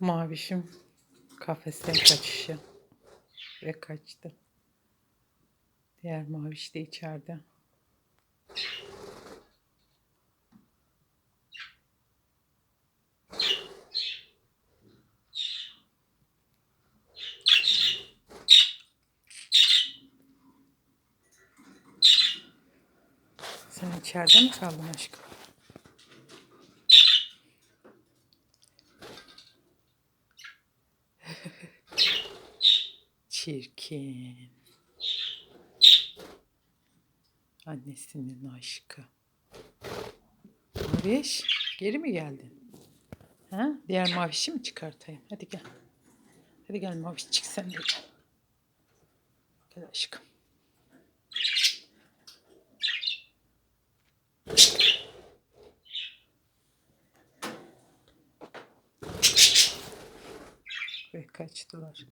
Mavişim kafesten kaçışı ve kaçtı. Diğer maviş de içeride. Sen içeride mi kaldın aşkım? Çirkin. Annesinin aşkı. Maviş, geri mi geldin? Ha? Diğer mavişi mi çıkartayım? Hadi gel. Hadi gel maviş çık sen de gel. Gel aşkım. Ve kaçtılar.